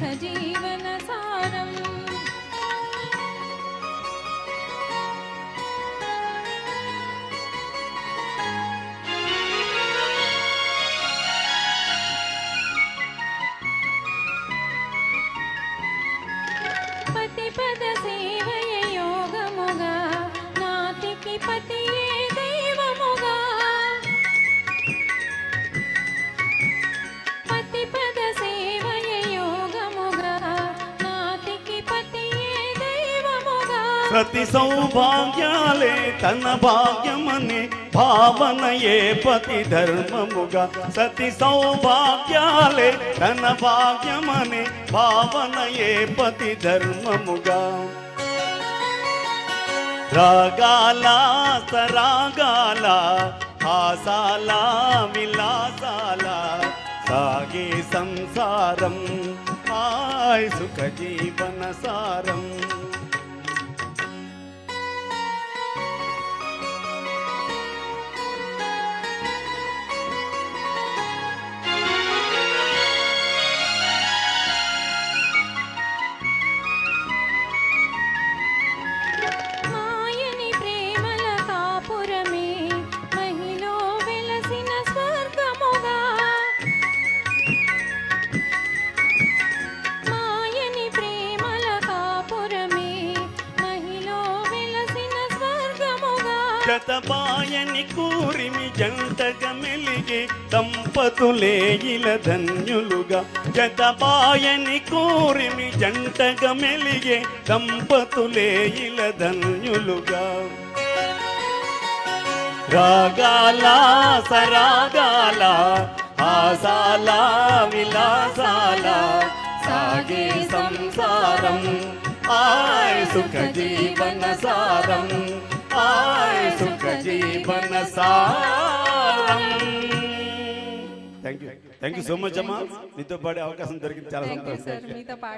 సజీవనసారం పతి పద సేవయ యోగముగా నాటికి పతి ప్రతి సౌభాగ్యాలే తన భాగ్యమని భావనయే పతి ధర్మముగా. సతి సౌభాగ్యాలే తన భాగ్యమని భావనయే పతి ధర్మముగా. రాగాల సరాగాల ఆసాల విలాసాల సాగే సంసారం హాయ్ సుఖ జీవన సారం. స్వర్గముగా శతపాయని కూరిమి జంటగా మెలిగే దంపతులే ఇల ధన్యులుగా. శతపాయని కూరిమి జంటగా మెలిగే దంపతులే ఇల ధన్యులుగా. రాగాల సరాగాల ఆసాల విలాసాల సాగే సంసారం ఆయ్ సుఖ జీవన సారం ఆయ్ సుఖ జీవన సారం thank you thank you so much అమ్మా. మీతో పాడే అవకాశం దొరికింది. చాలా సంతోషం. సార్ మీతో పాడే